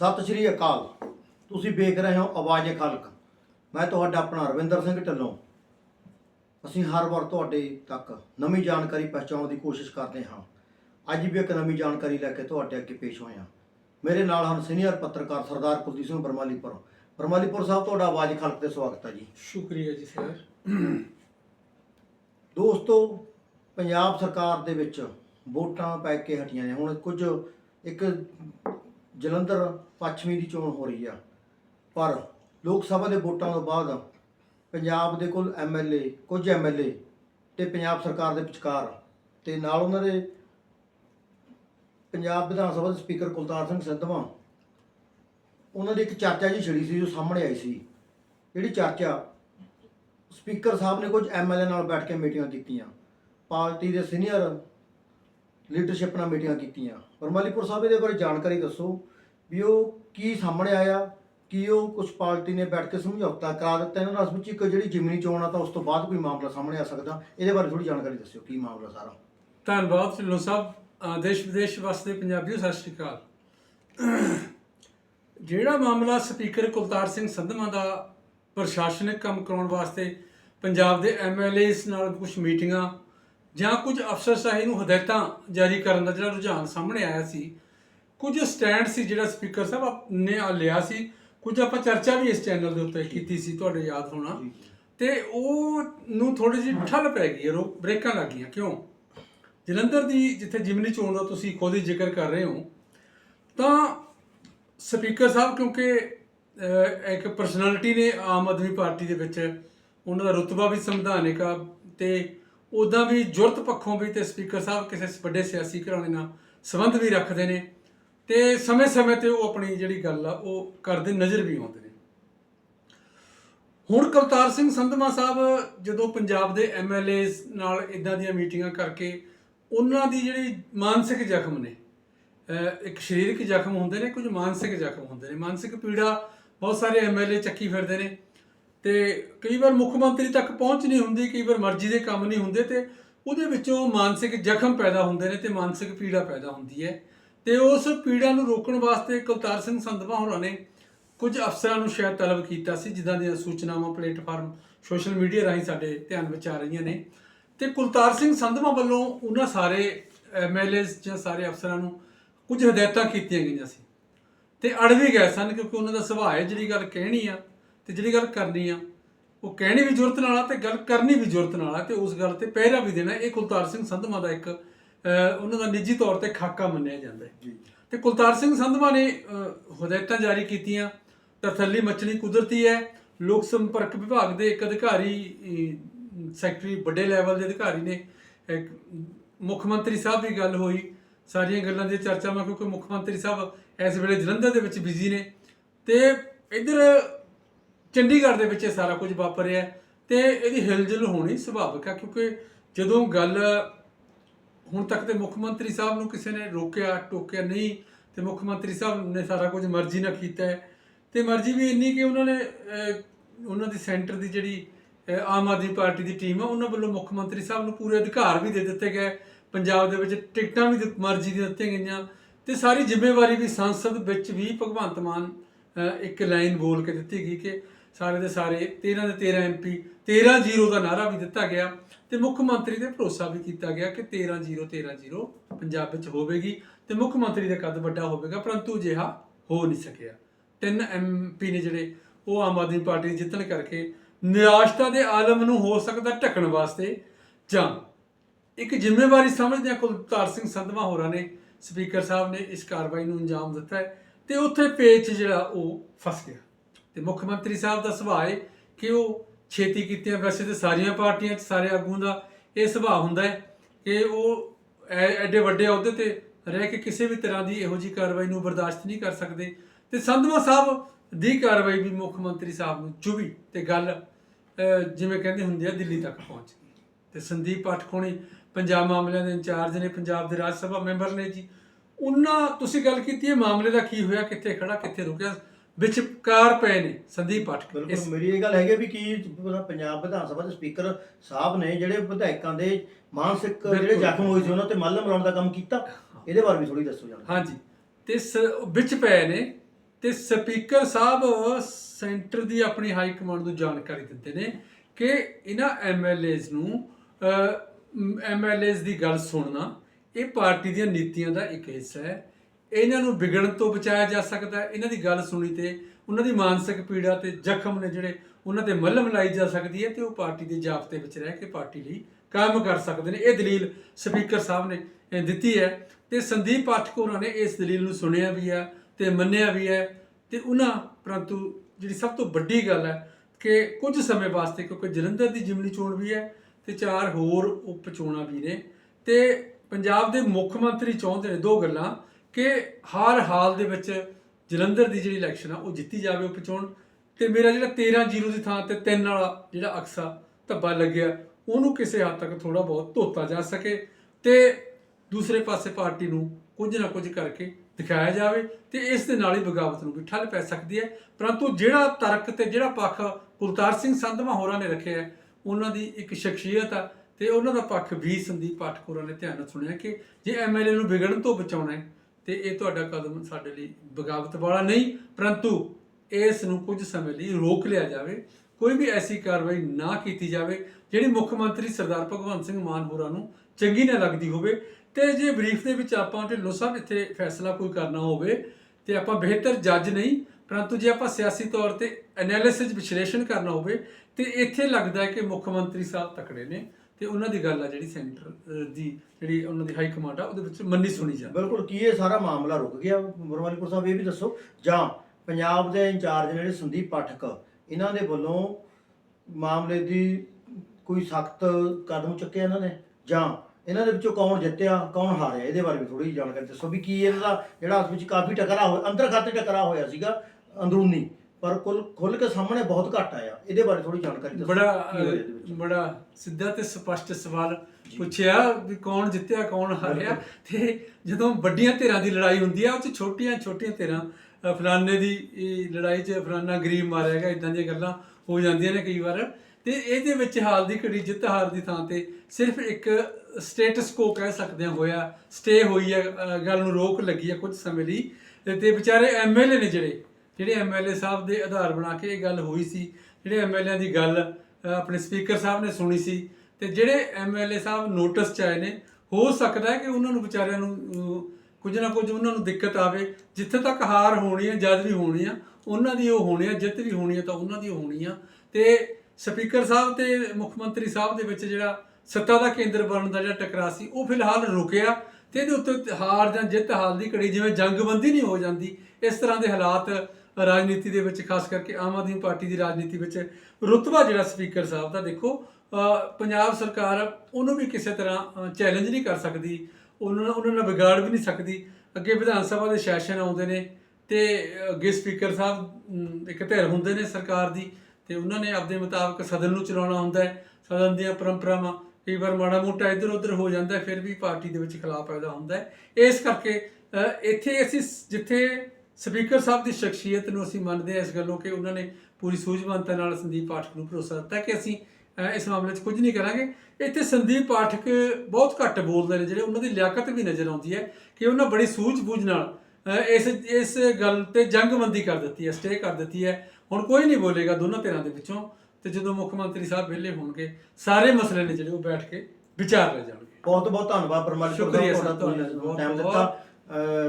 ਸਤਿ ਸ਼੍ਰੀ ਅਕਾਲ। ਤੁਸੀਂ ਵੇਖ ਰਹੇ ਹੋ ਆਵਾਜ਼ ਖਲਕ। ਮੈਂ ਤੁਹਾਡਾ ਆਪਣਾ ਰਵਿੰਦਰ ਸਿੰਘ ਢੱਲੋਂ। ਅਸੀਂ ਹਰ ਵਾਰ ਤੁਹਾਡੇ ਤੱਕ ਨਵੀਂ ਜਾਣਕਾਰੀ ਪਹੁੰਚਾਉਣ ਦੀ ਕੋਸ਼ਿਸ਼ ਕਰਦੇ ਹਾਂ। ਅੱਜ ਵੀ ਇੱਕ ਨਵੀਂ ਜਾਣਕਾਰੀ ਲੈ ਕੇ ਤੁਹਾਡੇ ਅੱਗੇ ਪੇਸ਼ ਹੋਏ ਹਾਂ ਮੇਰੇ ਨਾਲ ਹਨ ਸੀਨੀਅਰ ਪੱਤਰਕਾਰ ਸਰਦਾਰ ਕੁਲਦੀਪ ਸਿੰਘ ਬਰਮਾਲੀਪੁਰ। ਬਰਮਾਲੀਪੁਰ ਸਾਹਿਬ ਤੁਹਾਡਾ ਆਵਾਜ਼ ਖਲਕ ਤੇ ਸਵਾਗਤ ਹੈ ਜੀ। ਸ਼ੁਕਰੀਆ ਜੀ ਸਰ। ਦੋਸਤੋ ਪੰਜਾਬ ਸਰਕਾਰ ਦੇ ਵਿੱਚ ਵੋਟਾਂ ਪੈ ਕੇ ਹਟੀਆਂ ਨੇ। ਹੁਣ ਕੁਝ ਇੱਕ ਜਲੰਧਰ ਪੱਛਮੀ ਦੀ ਚੋਣ ਹੋ ਰਹੀ ਆ। ਪਰ ਲੋਕ ਸਭਾ ਦੇ ਵੋਟਾਂ ਤੋਂ ਬਾਅਦ ਪੰਜਾਬ ਦੇ ਕੁੱਲ ਐਮਐਲਏ ਕੁਝ ਐਮਐਲਏ ਤੇ ਪੰਜਾਬ ਸਰਕਾਰ ਦੇ ਵਿਚਕਾਰ ਤੇ ਨਾਲ ਉਹਨਾਂ ਦੇ ਪੰਜਾਬ ਵਿਧਾਨ ਸਭਾ ਦੇ ਸਪੀਕਰ ਕੁਲਤਾਰ ਸਿੰਘ ਸੰਧਵਾ, ਉਹਨਾਂ ਦੀ ਇੱਕ ਚਰਚਾ ਜੀ ਛਿੜੀ ਸੀ ਜੋ ਸਾਹਮਣੇ ਆਈ ਸੀ। ਜਿਹੜੀ ਚਰਚਾ ਸਪੀਕਰ ਸਾਹਿਬ ਨੇ ਕੁਝ ਐਮਐਲਏ ਨਾਲ ਬੈਠ ਕੇ ਮੀਟਿੰਗਾਂ ਕੀਤੀਆਂ, ਪਾਰਟੀ ਦੇ ਸੀਨੀਅਰ ਲੀਡਰਸ਼ਿਪ ਨਾਲ ਮੀਟਿੰਗਾਂ ਕੀਤੀਆਂ। ਪਰਮਾਲੀਪੁਰ ਸਾਹਿਬ ਇਹਦੇ ਬਾਰੇ ਜਾਣਕਾਰੀ ਦੱਸੋ। ਵੀ ਉਹ ਕੀ ਸਾਹਮਣੇ ਆਇਆ, ਕਿ ਉਹ ਕੁਝ ਪਾਰਟੀ ਨੇ ਬੈਠ ਕੇ ਸਮਝੌਤਾ ਕਰਾ ਦਿੱਤਾ, ਇਹਨਾਂ ਨਾਲ ਅਸਲ ਵਿੱਚ ਇੱਕ ਜਿਹੜੀ ਜਿਮਨੀ ਚੋਣ ਆ ਤਾਂ ਉਸ ਤੋਂ ਬਾਅਦ ਕੋਈ ਮਾਮਲਾ ਸਾਹਮਣੇ ਆ ਸਕਦਾ। ਇਹਦੇ ਬਾਰੇ ਥੋੜੀ ਜਾਣਕਾਰੀ ਦੱਸਿਓ, ਕੀ ਮਾਮਲਾ ਸਾਰਾ? ਧੰਨਵਾਦ ਢਿੱਲੋਂ ਸਾਹਿਬ। ਦੇਸ਼ ਵਿਦੇਸ਼ ਵਾਸਤੇ ਪੰਜਾਬੀਓ, ਸਤਿ ਸ਼੍ਰੀ ਅਕਾਲ। ਜਿਹੜਾ ਮਾਮਲਾ ਸਪੀਕਰ ਕੁਲਤਾਰ ਸਿੰਘ ਸੰਧਮਾ ਦਾ ਪ੍ਰਸ਼ਾਸਨਿਕ ਕੰਮ ਕਰਾਉਣ ਵਾਸਤੇ ਪੰਜਾਬ ਦੇ ਐਮਐਲਏਸ ਨਾਲ ਕੁਝ ਮੀਟਿੰਗਾਂ ਜਾਂ ਕੁਝ ਅਫਸਰਸ਼ਾਹੀ ਨੂੰ ਹਦਾਇਤਾਂ ਜਾਰੀ ਕਰਨ ਦਾ ਜਿਹੜਾ ਰੁਝਾਨ ਸਾਹਮਣੇ ਆਇਆ ਸੀ ਕੁਝ ਸਟੈਂਡ ਸੀ ਜਿਹੜਾ ਸਪੀਕਰ ਸਾਹਿਬ ਆਪ- ਨੇ ਲਿਆ ਸੀ। ਕੁਝ ਆਪਾਂ ਚਰਚਾ ਵੀ ਇਸ ਚੈਨਲ ਦੇ ਉੱਤੇ ਕੀਤੀ ਸੀ ਤੁਹਾਡੇ ਯਾਦ ਹੋਣਾ। ਤੇ ਉਹ ਨੂੰ ਥੋੜੀ ਜਿਹੀ ਠੱਲ ਪੈ ਗਈ ਹੈ, ਰੋ ਬ੍ਰੇਕਾਂ ਲੱਗ ਗਈਆਂ ਕਿਉਂ? ਜਲੰਧਰ ਦੀ ਜਿੱਥੇ ਜਿਮਨੀ ਚੋਣ ਦਾ ਤੁਸੀਂ ਖੁਦ ਹੀ ਜ਼ਿਕਰ ਕਰ ਰਹੇ ਹੋ ਤਾਂ ਸਪੀਕਰ ਸਾਹਿਬ ਕਿਉਂਕਿ ਇੱਕ ਪਰਸਨੈਲਿਟੀ ਨੇ ਆਮ ਆਦਮੀ ਪਾਰਟੀ ਦੇ ਵਿੱਚ ਉਹਨਾਂ ਦਾ ਰੁਤਬਾ ਵੀ ਸੰਵਿਧਾਨਿਕ ਆ ਤੇ ਉਦਾਂ ਵੀ ਜੁਰਤ ਪੱਖੋਂ ਵੀ ਤੇ ਸਪੀਕਰ ਸਾਹਿਬ ਕਿਸੇ ਵੱਡੇ ਸਿਆਸੀ ਘਰਾਣੇ ਨਾਲ ਸੰਬੰਧ ਵੀ ਰੱਖਦੇ ਨੇ। ਤੇ ਸਮੇਂ-ਸਮੇਂ ਤੇ ਉਹ ਆਪਣੀ ਜਿਹੜੀ ਗੱਲ ਆ, ਉਹ ਕਰਦੇ ਨਜ਼ਰ ਵੀ ਆਉਂਦੇ ਨੇ। ਹੁਣ ਕਵਤਾਰ ਸਿੰਘ ਸੰਧਮਾ ਸਾਹਿਬ ਜਦੋਂ ਪੰਜਾਬ ਦੇ ਐਮਐਲਏਸ ਨਾਲ ਇਦਾਂ ਦੀਆਂ ਮੀਟਿੰਗਾਂ ਕਰਕੇ ਉਹਨਾਂ ਦੀ ਜਿਹੜੀ ਮਾਨਸਿਕ ਜ਼ਖਮ ਨੇ ਇੱਕ ਸਰੀਰਕ ਜ਼ਖਮ ਹੁੰਦੇ ਨੇ, ਕੁਝ ਮਾਨਸਿਕ ਜ਼ਖਮ ਹੁੰਦੇ ਨੇ। ਮਾਨਸਿਕ ਪੀੜਾ ਬਹੁਤ ਸਾਰੇ ਐਮਐਲਏ ਚੱਕੀ ਫਿਰਦੇ ਨੇ ਤੇ ਕਈ ਵਾਰ ਮੁੱਖ ਮੰਤਰੀ ਤੱਕ ਪਹੁੰਚ ਨਹੀਂ ਹੁੰਦੀ, ਕਈ ਵਾਰ ਮਰਜ਼ੀ ਦੇ ਕੰਮ ਨਹੀਂ ਹੁੰਦੇ ਤੇ ਉਹਦੇ ਵਿੱਚੋਂ ਮਾਨਸਿਕ ਜ਼ਖਮ ਪੈਦਾ ਹੁੰਦੇ ਨੇ ਤੇ ਮਾਨਸਿਕ ਪੀੜਾ ਪੈਦਾ ਹੁੰਦੀ ਹੈ। ਤੇ ਉਸ ਪੀੜਾ ਨੂੰ ਰੋਕਣ ਵਾਸਤੇ ਕੁਲਤਾਰ ਸਿੰਘ ਸੰਧਵਾ ਹੋਰਾਂ ਨੇ ਕੁਝ ਅਫਸਰਾਂ ਨੂੰ ਸ਼ਾਇਦ ਤਲਬ ਕੀਤਾ ਸੀ ਜਿੱਦਾਂ ਦੀਆਂ ਸੂਚਨਾਵਾਂ ਪਲੇਟਫਾਰਮ ਸੋਸ਼ਲ ਮੀਡੀਆ ਰਾਹੀਂ ਸਾਡੇ ਧਿਆਨ ਵਿੱਚ ਆ ਰਹੀਆਂ ਨੇ। ਤੇ ਕੁਲਤਾਰ ਸਿੰਘ ਸੰਧਵਾ ਵੱਲੋਂ ਉਹਨਾਂ ਸਾਰੇ ਐਮਐਲਏਸ ਜਾਂ ਸਾਰੇ ਅਫਸਰਾਂ ਨੂੰ ਕੁਝ ਹਦਾਇਤਾਂ ਕੀਤੀਆਂ ਗਈਆਂ ਸੀ। ਤੇ ਅੜ ਵੀ ਗਏ ਸਨ ਕਿਉਂਕਿ ਉਹਨਾਂ ਦਾ ਸੁਭਾਅ ਹੈ, ਜਿਹੜੀ ਗੱਲ ਕਹਿਣੀ ਆ ਤੇ ਜਿਹੜੀ ਗੱਲ ਕਰਨੀ ਆ, ਉਹ ਕਹਿਣੀ ਵੀ ਜ਼ਰੂਰਤ ਨਾਲ ਆ ਤੇ ਗੱਲ ਕਰਨੀ ਵੀ ਜ਼ਰੂਰਤ ਨਾਲ ਆ ਤੇ ਉਸ ਗੱਲ ਤੇ ਪਹਿਰਾ ਵੀ ਦੇਣਾ, ਇਹ ਕੁਲਤਾਰ ਸਿੰਘ ਸੰਧਵਾ ਦਾ ਇੱਕ ਉਹਨਾਂ ਦਾ ਨਿੱਜੀ ਤੌਰ ਤੇ ਖਾਕਾ ਮੰਨਿਆ ਜਾਂਦਾ ਹੈ। ਤੇ ਕੁਲਤਾਰ ਸਿੰਘ ਸੰਧਵਾ ਨੇ ਹਦਾਇਤਾਂ ਜਾਰੀ ਕੀਤੀਆਂ। ਤਰਥੱਲੀ ਮੱਛਲੀ ਕੁਦਰਤੀ ਹੈ। ਲੋਕ ਸੰਪਰਕ ਵਿਭਾਗ ਦੇ ਇੱਕ ਅਧਿਕਾਰੀ ਸੈਕਟਰੀ ਵੱਡੇ ਲੈਵਲ ਦੇ ਅਧਿਕਾਰੀ ਨੇ ਮੁੱਖ ਮੰਤਰੀ ਸਾਹਿਬ ਦੀ ਗੱਲ ਹੋਈ। ਸਾਰੀਆਂ ਗੱਲਾਂ ਦੀ ਚਰਚਾ ਮੈਂ ਕਿਉਂਕਿ ਮੁੱਖ ਮੰਤਰੀ ਸਾਹਿਬ ਇਸ ਵੇਲੇ ਜਲੰਧਰ ਦੇ ਵਿੱਚ ਬਿਜ਼ੀ ਨੇ। ਤੇ ਇੱਧਰ ਚੰਡੀਗੜ੍ਹ ਦੇ ਵਿੱਚ ਇਹ ਸਾਰਾ ਕੁਝ ਵਾਪਰ ਰਿਹਾ ਤੇ ਇਹਦੀ ਹਿਲਜੁਲ ਹੋਣੀ ਸੁਭਾਵਿਕ ਹੈ ਕਿਉਂਕਿ ਜਦੋਂ ਗੱਲ ਹੁਣ ਤੱਕ ਤੇ ਮੁੱਖ ਮੰਤਰੀ ਸਾਹਿਬ ਨੂੰ ਕਿਸੇ ਨੇ ਰੋਕਿਆ, ਟੋਕਿਆ ਨਹੀਂ ਤੇ ਮੁੱਖ ਮੰਤਰੀ ਸਾਹਿਬ ਨੇ ਸਾਰਾ ਕੁਝ ਮਰਜ਼ੀ ਨਾਲ ਕੀਤਾ ਹੈ ਤੇ ਮਰਜ਼ੀ ਵੀ ਇੰਨੀ ਕਿ ਉਹਨਾਂ ਨੇ ਉਹਨਾਂ ਦੀ ਸੈਂਟਰ ਦੀ ਜਿਹੜੀ ਆਮ ਆਦਮੀ ਪਾਰਟੀ ਦੀ ਟੀਮ ਆ, ਉਹਨਾਂ ਵੱਲੋਂ ਮੁੱਖ ਮੰਤਰੀ ਸਾਹਿਬ ਨੂੰ ਪੂਰੇ ਅਧਿਕਾਰ ਵੀ ਦੇ ਦਿੱਤੇ ਗਏ। ਪੰਜਾਬ ਦੇ ਵਿੱਚ ਟਿਕਟਾਂ ਵੀ ਮਰਜ਼ੀ ਦੀਆਂ ਦਿੱਤੀਆਂ ਗਈਆਂ ਤੇ ਸਾਰੀ ਜ਼ਿੰਮੇਵਾਰੀ ਵੀ ਸੰਸਦ ਵਿੱਚ ਵੀ ਭਗਵੰਤ ਮਾਨ ਇੱਕ ਲਾਈਨ ਬੋਲ ਕੇ ਦਿੱਤੀ ਗਈ ਕਿ ਸਾਰੇ ਦੇ ਸਾਰੇ 13 ਦੇ 13 ਐਮਪੀ 13 ਜ਼ੀਰੋ ਦਾ ਨਾਰਾ ਵੀ ਦਿੱਤਾ ਗਿਆ ਤੇ ਮੁੱਖ ਮੰਤਰੀ ਤੇ ਭਰੋਸਾ ਵੀ ਕੀਤਾ ਗਿਆ ਕਿ 13 ਜ਼ੀਰੋ 13 ਜ਼ੀਰੋ ਪੰਜਾਬ ਵਿੱਚ ਹੋਵੇਗੀ ਤੇ ਮੁੱਖ ਮੰਤਰੀ ਦਾ ਕੱਦ ਵੱਡਾ ਹੋਵੇਗਾ, ਪਰੰਤੂ ਅਜਿਹਾ ਹੋ ਨਹੀਂ ਸਕਿਆ। ਤਿੰਨ ਐਮਪੀ ਨੇ ਜਿਹੜੇ ਉਹ ਆਮ ਆਦਮੀ ਪਾਰਟੀ ਦੀ ਜਿੱਤਣ ਕਰਕੇ ਨਿਰਾਸ਼ਤਾ ਦੇ ਆਲਮ ਨੂੰ ਹੋ ਸਕਦਾ ਢੱਕਣ ਵਾਸਤੇ ਜਾਂ ਇੱਕ ਜ਼ਿੰਮੇਵਾਰੀ ਸਮਝਦਿਆਂ ਕੁਲਤਾਰ ਸਿੰਘ ਸੰਧਵਾ ਹੋਰਾਂ ਨੇ ਸਪੀਕਰ ਸਾਹਿਬ ਨੇ ਇਸ ਕਾਰਵਾਈ ਨੂੰ ਅੰਜਾਮ ਦਿੱਤਾ ਹੈ ਤੇ ਉੱਥੇ ਪੇਚ ਜਿਹੜਾ ਉਹ ਫਸ ਗਿਆ। ਤੇ ਮੁੱਖ ਮੰਤਰੀ ਸਾਹਿਬ ਦਾ ਸੁਭਾਅ ਹੈ ਕਿ ਉਹ ਛੇਤੀ ਕੀਤੀਆਂ ਵੈਸੇ ਤੇ ਸਾਰੀਆਂ ਪਾਰਟੀਆਂ 'ਚ, ਸਾਰੇ ਆਗੂਆਂ ਦਾ ਇਹ ਸੁਭਾਅ ਹੁੰਦਾ ਹੈ ਕਿ ਉਹ ਐ- ਐਡੇ ਵੱਡੇ ਅਹੁਦੇ ਤੇ ਰਹਿ ਕੇ ਕਿਸੇ ਵੀ ਤਰ੍ਹਾਂ ਦੀ ਇਹੋ ਜਿਹੀ ਕਾਰਵਾਈ ਨੂੰ ਬਰਦਾਸ਼ਤ ਨਹੀਂ ਕਰ ਸਕਦੇ। ਤੇ ਸੰਧਵਾ ਸਾਹਿਬ ਦੀ ਕਾਰਵਾਈ ਵੀ ਮੁੱਖ ਮੰਤਰੀ ਸਾਹਿਬ ਨੂੰ ਚੁਭੀ ਤੇ ਗੱਲ ਜਿਵੇਂ ਕਹਿੰਦੇ ਹੁੰਦੇ ਆ, ਦਿੱਲੀ ਤੱਕ ਪਹੁੰਚ ਗਈ। ਤੇ ਸੰਦੀਪ ਪਾਠਕੋਣੀ ਪੰਜਾਬ ਮਾਮਲਿਆਂ ਦੇ ਇੰਚਾਰਜ ਨੇ, ਪੰਜਾਬ ਦੇ ਰਾਜ ਸਭਾ ਮੈਂਬਰ ਨੇ ਜੀ। ਉਹਨਾਂ, ਤੁਸੀਂ ਗੱਲ ਕੀਤੀ ਹੈ, ਮਾਮਲੇ ਦਾ ਕੀ ਹੋਇਆ, ਕਿੱਥੇ ਖੜਾ ਕਿੱਥੇ ਰੁਕਿਆ? ਵਿਚਕਾਰ ਪਏ ਨੇ ਸੰਦੀਪ ਪਾਠਕ ਬਿਲਕੁਲ ਇਸ ਮੇਰੀ ਇਹ ਗੱਲ ਹੈਗੀ ਵੀ ਕੀ ਪੰਜਾਬ ਵਿਧਾਨ ਸਭਾ ਦੇ ਸਪੀਕਰ ਸਾਹਿਬ ਨੇ ਜਿਹੜੇ ਵਿਧਾਇਕਾਂ ਦੇ ਮਾਨਸਿਕ ਜਿਹੜੇ ਬਿਲਕੁਲ। ਜ਼ਖਮ ਹੋਏ ਸੀ ਉਹਨਾਂ ਤੇ ਮੱਲਮ ਲਾਉਣ ਦਾ ਕੰਮ ਕੀਤਾ। ਇਹਦੇ ਬਾਰੇ ਵੀ ਥੋੜੀ ਦੱਸੋ ਜਾਣ ਹਾਂਜੀ। ਤੇ ਸ- ਵਿੱਚ ਪਏ ਨੇ ਤੇ ਸਪੀਕਰ ਸਾਹਿਬ ਸੈਂਟਰ ਦੀ ਆਪਣੀ ਹਾਈ ਕਮਾਂਡ ਨੂੰ ਜਾਣਕਾਰੀ ਦਿੰਦੇ ਨੇ ਕਿ ਇਹਨਾਂ ਐਮਐਲਏਜ਼ ਨੂੰ ਐਮਐਲਏਜ਼ ਦੀ ਗੱਲ ਸੁਣਨਾ ਇਹ ਪਾਰਟੀ ਦੀਆਂ ਨੀਤੀਆਂ ਦਾ ਇੱਕ ਹਿੱਸਾ ਹੈ। ਇਹਨਾਂ ਨੂੰ ਵਿਗੜਨ ਤੋਂ ਬਚਾਇਆ ਜਾ ਸਕਦਾ ਹੈ। ਇਹਨਾਂ ਦੀ ਗੱਲ ਸੁਣੀ ਤੇ ਉਹਨਾਂ ਦੀ ਮਾਨਸਿਕ ਪੀੜਾ ਤੇ ਜ਼ਖਮ ਨੇ ਜਿਹੜੇ ਉਹਨਾਂ ਤੇ ਮੱਲਮ ਲਾਈ ਜਾ ਸਕਦੀ ਹੈ ਤੇ ਉਹ ਪਾਰਟੀ ਦੇ ਜਾਬਤੇ ਵਿੱਚ ਰਹਿ ਕੇ ਪਾਰਟੀ ਲਈ ਕੰਮ ਕਰ ਸਕਦੇ ਨੇ। ਇਹ ਦਲੀਲ ਸਪੀਕਰ ਸਾਹਿਬ ਨੇ ਦਿੱਤੀ ਹੈ ਤੇ ਸੰਦੀਪ ਪਾਠਕ ਹੋਰਾਂ ਨੇ ਇਸ ਦਲੀਲ ਨੂੰ ਸੁਣਿਆ ਵੀ ਹੈ ਤੇ ਮੰਨਿਆ ਵੀ ਹੈ ਤੇ ਉਹਨਾਂ ਪਰੰਤੂ ਜਿਹੜੀ ਸਭ ਤੋਂ ਵੱਡੀ ਗੱਲ ਹੈ ਕਿ ਕੁਝ ਸਮੇਂ ਵਾਸਤੇ ਕਿਉਂਕਿ ਜਲੰਧਰ ਦੀ ਜਿਮਨੀ ਚੋਣ ਵੀ ਹੈ ਤੇ ਚਾਰ ਹੋਰ ਉਪ ਚੋਣਾਂ ਵੀ ਨੇ ਤੇ ਪੰਜਾਬ ਦੇ ਮੁੱਖ ਮੰਤਰੀ ਚਾਹੁੰਦੇ ਨੇ ਦੋ ਗੱਲਾਂ। ਕਿ ਹਰ ਹਾਲ ਦੇ ਵਿੱਚ ਜਲੰਧਰ ਦੀ ਜਿਹੜੀ ਇਲੈਕਸ਼ਨ ਆ ਉਹ ਜਿੱਤੀ ਜਾਵੇ ਉਹ ਚੋਣ ਤੇ ਮੇਰਾ ਜਿਹੜਾ 13-0 ਦੀ ਥਾਂ ਤੇ 3 ਵਾਲਾ ਜਿਹੜਾ ਅਕਸਾ ਧੱਬਾ ਲੱਗਿਆ ਉਹਨੂੰ ਕਿਸੇ ਹੱਦ ਤੱਕ ਥੋੜਾ ਬਹੁਤ ਧੋਤਾ ਜਾ ਸਕੇ ਤੇ ਦੂਸਰੇ ਪਾਸੇ ਪਾਰਟੀ ਨੂੰ ਕੁਝ ਨਾ ਕੁਝ ਕਰਕੇ ਦਿਖਾਇਆ ਜਾਵੇ ਤੇ ਇਸ ਦੇ ਨਾਲ ਹੀ ਬਗਾਵਤ ਨੂੰ ਵੀ ਠੱਲ ਪੈ ਸਕਦੀ ਹੈ। ਪਰੰਤੂ ਜਿਹੜਾ ਤਰਕ ਤੇ ਜਿਹੜਾ ਪੱਖ ਕੁਲਤਾਰ ਸਿੰਘ ਸੰਧਵਾ ਹੋਰਾਂ ਨੇ ਰੱਖਿਆ ਹੈ, ਉਹਨਾਂ ਦੀ ਇੱਕ ਸ਼ਖਸੀਅਤ ਆ ਤੇ ਉਹਨਾਂ ਦਾ ਪੱਖ ਵੀ ਸੰਦੀਪ ਪਾਠਕ ਹੋਰਾਂ ਨੇ ਧਿਆਨ ਨਾਲ ਸੁਣਿਆ ਕਿ ਜੇ ਐਮਐਲਏ ਨੂੰ ਵਿਗੜਨ ਤੋਂ ਬਚਾਉਣਾ ਹੈ ਤੇ ਇਹ ਤੁਹਾਡਾ ਕਦਮ ਸਾਡੇ ਲਈ ਬਗਾਵਤ ਵਾਲਾ ਨਹੀਂ, ਪਰੰਤੂ ਇਸ ਨੂੰ ਕੁਝ ਸਮੇਂ ਲਈ ਰੋਕ ਲਿਆ ਜਾਵੇ, ਕੋਈ ਵੀ ਐਸੀ ਕਾਰਵਾਈ ਨਾ ਕੀਤੀ ਜਾਵੇ, ਜਿਹੜੀ ਮੁੱਖ ਮੰਤਰੀ ਸਰਦਾਰ ਭਗਵੰਤ ਸਿੰਘ ਮਾਨ ਹੋਰਾਂ ਨੂੰ ਚੰਗੀ ਨਾ ਲੱਗਦੀ ਹੋਵੇ। ਤੇ ਜੇ ਬਰੀਫ ਦੇ ਵਿੱਚ ਆਪਾਂ ਢਿੱਲੋਂ ਸਾਹਿਬ ਇੱਥੇ ਫੈਸਲਾ ਕੋਈ ਕਰਨਾ ਹੋਵੇ, ਤੇ ਆਪਾਂ ਬਿਹਤਰ ਜੱਜ ਨਹੀਂ, ਪਰੰਤੂ ਜੇ ਆਪਾਂ ਸਿਆਸੀ ਤੌਰ ਤੇ ਐਨਾਲਿਸਿਸ ਵਿਸ਼ਲੇਸ਼ਣ ਕਰਨਾ ਹੋਵੇ, ਤੇ ਇੱਥੇ ਲੱਗਦਾ ਹੈ ਕਿ ਮੁੱਖ ਮੰਤਰੀ ਸਾਹਿਬ ਤਕੜੇ ਨੇ। ਤੇ ਉਹਨਾਂ ਦੀ ਗੱਲ ਆ ਜਿਹੜੀ ਸੈਂਟਰ ਦੀ, ਜਿਹੜੀ ਉਹਨਾਂ ਦੀ ਹਾਈ ਕਮਾਂਡ ਆ, ਉਹਦੇ ਵਿੱਚ ਮੰਨੀ ਸੁਣੀ ਜਾਵੇ ਬਿਲਕੁਲ, ਕੀ ਇਹ ਸਾਰਾ ਮਾਮਲਾ ਰੁਕ ਗਿਆ? ਮੁਰਵਾਲੀਪੁਰ ਸਾਹਿਬ, ਇਹ ਵੀ ਦੱਸੋ। ਜਾਂ ਪੰਜਾਬ ਦੇ ਇੰਚਾਰਜ ਜਿਹੜੇ ਸੰਦੀਪ ਪਾਠਕ, ਇਹਨਾਂ ਦੇ ਵੱਲੋਂ ਮਾਮਲੇ ਦੀ ਕੋਈ ਸਖਤ ਕਦਮ ਚੁੱਕਿਆ ਇਹਨਾਂ ਨੇ? ਜਾਂ ਇਹਨਾਂ ਦੇ ਵਿੱਚੋਂ ਕੌਣ ਜਿੱਤਿਆ, ਕੌਣ ਹਾਰਿਆ? ਇਹਦੇ ਬਾਰੇ ਵੀ ਥੋੜੀ ਜਿਹੀ ਜਾਣਕਾਰੀ ਦੱਸੋ ਵੀ ਕੀ ਇਹਨਾਂ ਦਾ ਜਿਹੜਾ ਉਸ ਵਿੱਚ ਕਾਫੀ ਟਕਰਾ ਹੋਇਆ, ਅੰਦਰ ਖਾਤੇ ਟਕਰਾ ਹੋਇਆ ਸੀਗਾ, ਅੰਦਰੂਨੀ। ਪਰ ਕੁੱਲ ਖੁੱਲ ਕੇ ਸਾਹਮਣੇ ਬਹੁਤ ਘੱਟ ਆਇਆ। ਇਹਦੇ ਬਾਰੇ ਥੋੜੀ ਜਾਣਕਾਰੀ ਦੱਸੋ। ਬੜਾ ਕੀ ਹੋਇਆ ਇਹਦੇ ਵਿੱਚ? ਅਹ, ਬੜਾ ਸਿੱਧਾ ਤੇ ਸਪਸ਼ਟ ਸਵਾਲ ਪੁੱਛਿਆ ਵੀ ਕੌਣ ਜਿੱਤਿਆ ਕੌਣ ਹਾਰਿਆ। ਤੇ ਜਦੋਂ ਵੱਡੀਆਂ ਧਿਰਾਂ ਦੀ ਲੜਾਈ ਹੁੰਦੀ ਆ ਉਹ ਚ ਛੋਟੀਆਂ ਛੋਟੀਆਂ ਧਿਰਾਂ ਅਹ, ਫਲਾਨੇ ਦੀ ਇਹ ਲੜਾਈ 'ਚ ਫਲਾਨਾ ਗਰੀਬ ਮਾਰਿਆ ਗਿਆ ਇਦਾਂ ਦੀਆਂ ਗੱਲਾਂ ਹੋ ਜਾਂਦੀਆਂ ਨੇ ਕਈ ਵਾਰ। ਤੇ ਇਹਦੇ ਵਿੱਚ ਹਾਲ ਦੀ ਘੜੀ ਜਿੱਤ ਹਾਰ ਦੀ ਥਾਂ ਤੇ ਸਿਰਫ ਇੱਕ ਸਟੇਟਸ ਕੋ ਕਹਿ ਸਕਦੇ ਹਾਂ ਹੋਇਆ। ਸਟੇ ਹੋਈ ਹੈ ਗੱਲ ਨੂੰ ਰੋਕ ਲੱਗੀ ਹੈ ਕੁਝ ਸਮੇਂ ਲਈ। ਤੇ- ਤੇ ਵਿਚਾਰੇ ਐਮਐਲਏ ਨੇ ਜਿਹੜੇ ਜਿਹੜੇ ਐਮਐਲਏ ਸਾਹਿਬ ਦੇ ਆਧਾਰ ਬਣਾ ਕੇ ਇਹ ਗੱਲ ਹੋਈ ਸੀ, ਜਿਹੜੇ ਐਮਐਲਏ ਦੀ ਗੱਲ ਆਪਣੇ ਸਪੀਕਰ ਸਾਹਿਬ ਨੇ ਸੁਣੀ ਸੀ, ਤੇ ਜਿਹੜੇ ਐਮਐਲਏ ਸਾਹਿਬ ਨੋਟਿਸ ਚ ਆਏ ਨੇ, ਹੋ ਸਕਦਾ ਹੈ ਕਿ ਉਹਨਾਂ ਨੂੰ ਵਿਚਾਰਿਆਂ ਨੂੰ ਕੁਝ ਨਾ ਕੁਝ ਉਹਨਾਂ ਨੂੰ ਦਿੱਕਤ ਆਵੇ, ਜਿੱਥੇ ਤੱਕ ਹਾਰ ਹੋਣੀ ਹੈ ਜਦ ਵੀ ਹੋਣੀ ਆ, ਉਹਨਾਂ ਦੀ ਉਹ ਹੋਣੀ ਆ, ਜਿੱਤ ਵੀ ਹੋਣੀ ਆ, ਤਾਂ ਉਹਨਾਂ ਦੀ ਹੋਣੀ ਆ। ਤੇ ਸਪੀਕਰ ਸਾਹਿਬ ਤੇ ਮੁੱਖ ਮੰਤਰੀ ਸਾਹਿਬ ਦੇ ਵਿੱਚ ਜਿਹੜਾ ਸੱਤਾ ਦਾ ਕੇਂਦਰ ਬਣਨ ਦਾ ਜਿਹੜਾ ਟਕਰਾਅ ਸੀ, ਉਹ ਫਿਲਹਾਲ ਰੁਕਿਆ ਤੇ ਇਹਦੇ ਉੱਤੇ ਹਾਰ ਜਾਂ ਜਿੱਤ ਹਾਲ ਦੀ ਘੜੀ ਜਿਵੇਂ ਜੰਗਬੰਦੀ ਨਹੀਂ ਹੋ ਜਾਂਦੀ, ਇਸ ਤਰ੍ਹਾਂ ਦੇ ਹਾਲਾਤ ਰਾਜਨੀਤੀ ਦੇ ਵਿੱਚ, ਖਾਸ ਕਰਕੇ ਆਮ ਆਦਮੀ ਪਾਰਟੀ ਦੀ ਰਾਜਨੀਤੀ ਵਿੱਚ, ਰੁਤਬਾ ਜਿਹੜਾ ਸਪੀਕਰ ਸਾਹਿਬ ਦਾ, ਦੇਖੋ ਪੰਜਾਬ ਸਰਕਾਰ ਉਹਨੂੰ ਵੀ ਕਿਸੇ ਤਰ੍ਹਾਂ ਚੈਲੰਜ ਨਹੀਂ ਕਰ ਸਕਦੀ, ਉਹਨਾਂ ਨਾਲ ਉਹਨਾਂ ਨਾਲ ਵਿਗਾੜ ਵੀ ਨਹੀਂ ਸਕਦੀ। ਅੱਗੇ ਵਿਧਾਨ ਸਭਾ ਦੇ ਸੈਸ਼ਨ ਆਉਂਦੇ ਨੇ ਤੇ ਅੱਗੇ ਸਪੀਕਰ ਸਾਹਿਬ ਇੱਕ ਧਿਰ ਹੁੰਦੇ ਨੇ ਸਰਕਾਰ ਦੀ, ਤੇ ਉਹਨਾਂ ਨੇ ਆਪਦੇ ਮੁਤਾਬਕ ਸਦਨ ਨੂੰ ਚਲਾਉਣਾ ਹੁੰਦਾ ਹੈ। ਸਦਨ ਦੀਆਂ ਪਰੰਪਰਾਵਾਂ, ਕਈ ਵਾਰ ਮਾੜਾ ਮੋਟਾ ਇੱਧਰ ਉੱਧਰ ਹੋ ਜਾਂਦਾ ਫਿਰ ਵੀ ਪਾਰਟੀ ਦੇ ਵਿੱਚ ਖਿਲਾਫ ਪੈਦਾ ਹੁੰਦਾ ਹੈ। ਇਸ ਕਰਕੇ ਇੱਥੇ ਅਸੀਂ ਜਿੱਥੇ ਸਪੀਕਰ ਸਾਹਿਬ ਦੀ ਸ਼ਖਸੀਅਤ ਨੂੰ ਅਸੀਂ ਮੰਨਦੇ ਹਾਂ ਇਸ ਗੱਲੋਂ ਕਿ ਉਹਨਾਂ ਨੇ ਪੂਰੀ ਸੂਝਵਾਨਤਾ ਨਾਲ ਸੰਦੀਪ ਪਾਠਕ ਨੂੰ ਭਰੋਸਾ ਦਿੱਤਾ ਕਿ ਅਸੀਂ ਇਸ ਮਾਮਲੇ 'ਚ ਕੁਝ ਨਹੀਂ ਕਰਾਂਗੇ। ਇੱਥੇ ਸੰਦੀਪ ਪਾਠਕ ਬਹੁਤ ਘੱਟ ਬੋਲਦੇ ਨੇ ਜਿਹੜੇ ਉਹਨਾਂ ਦੀ ਲਿਆਕਤ ਵੀ ਨਜ਼ਰ ਆਉਂਦੀ ਹੈ ਕਿ ਉਹਨਾਂ ਬੜੀ ਸੂਝ-ਬੂਝ ਨਾਲ ਇਸ ਇਸ ਗੱਲ ਤੇ ਜੰਗਬੰਦੀ ਕਰ ਦਿੱਤੀ ਹੈ ਸਟੇ ਕਰ ਦਿੱਤੀ ਹੈ। ਹੁਣ ਕੋਈ ਨਹੀਂ ਬੋਲੇਗਾ ਦੋਨਾਂ ਧਿਰਾਂ ਦੇ ਵਿੱਚੋਂ ਤੇ ਜਦੋਂ ਮੁੱਖ ਮੰਤਰੀ ਸਾਹਿਬ ਵਿਹਲੇ ਹੋਣਗੇ ਸਾਰੇ ਮਸਲੇ ਨੇ ਜਿਹੜੇ ਉਹ ਬੈਠ ਕੇ ਵਿਚਾਰ ਲੈ ਜਾਣਗੇ। ਬਹੁਤ ਬਹੁਤ ਧੰਨਵਾਦ ਸ਼ੁਕਰੀਆ ਸਰ, ਤੁਹਾਡਾ ਟਾਈਮ ਦਿੱਤਾ।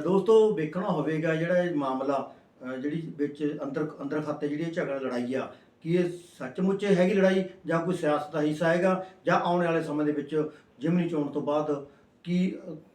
ਦੋਸਤੋ, ਵੇਖਣਾ ਹੋਵੇਗਾ ਜਿਹੜਾ ਇਹ ਮਾਮਲਾ ਜਿਹੜੀ ਵਿੱਚ ਅੰਦਰ ਅੰਦਰ ਖਾਤੇ ਜਿਹੜੀ ਇਹ ਝਗੜਾ ਲੜਾਈ ਆ, ਕਿ ਇਹ ਸੱਚਮੁੱਚ ਹੈਗੀ ਲੜਾਈ ਜਾਂ ਕੋਈ ਸਿਆਸਤ ਦਾ ਹਿੱਸਾ ਹੈਗਾ ਜਾਂ ਆਉਣ ਵਾਲੇ ਸਮੇਂ ਦੇ ਵਿੱਚ ਜਿਮਨੀ ਚੋਣ ਤੋਂ ਬਾਅਦ ਕੀ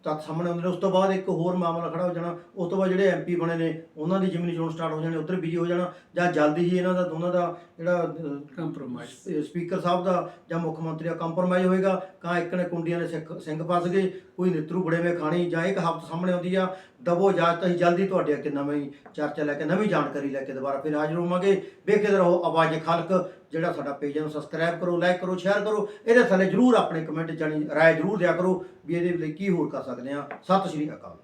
ਤੱਥ ਸਾਹਮਣੇ ਆਉਂਦੇ ਨੇ ਉਸ ਤੋਂ ਬਾਅਦ ਇੱਕ ਹੋਰ ਮਾਮਲਾ ਖੜਾ ਹੋ ਜਾਣਾ ਉਸ ਤੋਂ ਬਾਅਦ ਜਿਹੜੇ ਐਮਪੀ ਬਣੇ ਨੇ ਉਹਨਾਂ ਦੀ ਜਿਮਨੀ ਚੋਣ ਸਟਾਰਟ ਹੋ ਜਾਣੀ ਉੱਧਰ ਬਿਜ਼ੀ ਹੋ ਜਾਣਾ ਜਾਂ ਜਲਦੀ ਹੀ ਇਹਨਾਂ ਦਾ ਦੋਨਾਂ ਦਾ ਜਿਹੜਾ ਕੰਪਰੋਮਾਈਜ਼ ਸਪੀਕਰ ਸਾਹਿਬ ਦਾ ਜਾਂ ਮੁੱਖ ਮੰਤਰੀ ਦਾ ਕੰਪਰਮਾਈਜ਼ ਹੋਏਗਾ ਕਾਂ ਇੱਕ ਨੇ ਕੁੰਡੀਆਂ ਦੇ ਸਿੱਖ ਸਿੰਘ ਫਸ ਗਏ ਕੋਈ ਨਿਤਰੂ ਬੜੇਵੇਂ ਖਾਣੀ ਜਾਂ ਇੱਕ ਹਫ਼ਤ ਸਾਹਮਣੇ ਆਉਂਦੀ ਆ ਦਬੋ ਇਜਾਜ਼ਤ ਅਸੀਂ ਜਲਦੀ ਤੁਹਾਡੇ ਅੱਗੇ ਨਵੀਂ ਚਰਚਾ ਲੈ ਕੇ ਨਵੀਂ ਜਾਣਕਾਰੀ ਲੈ ਕੇ ਦੁਬਾਰਾ ਫਿਰ ਹਾਜ਼ਰ ਹੋਵਾਂਗੇ। ਵੇਖਦੇ ਰਹੋ ਆਵਾਜ਼ ਖਲਕ ਜਿਹੜਾ ਸਾਡਾ ਪੇਜ ਨੂੰ ਸਬਸਕ੍ਰਾਈਬ ਕਰੋ ਲਾਈਕ ਕਰੋ ਸ਼ੇਅਰ ਕਰੋ। ਇਹਦੇ ਥੱਲੇ ਜਰੂਰ ਆਪਣੇ ਕਮੈਂਟ ਜਾਣੀ ਰਾਏ ਜਰੂਰ ਦਿਆ ਕਰੋ ਵੀ ਇਹਦੇ ਲਈ ਕੀ ਹੋਰ ਕਰ ਸਕਦੇ ਆ ਸਤਿ ਸ਼੍ਰੀ ਅਕਾਲ।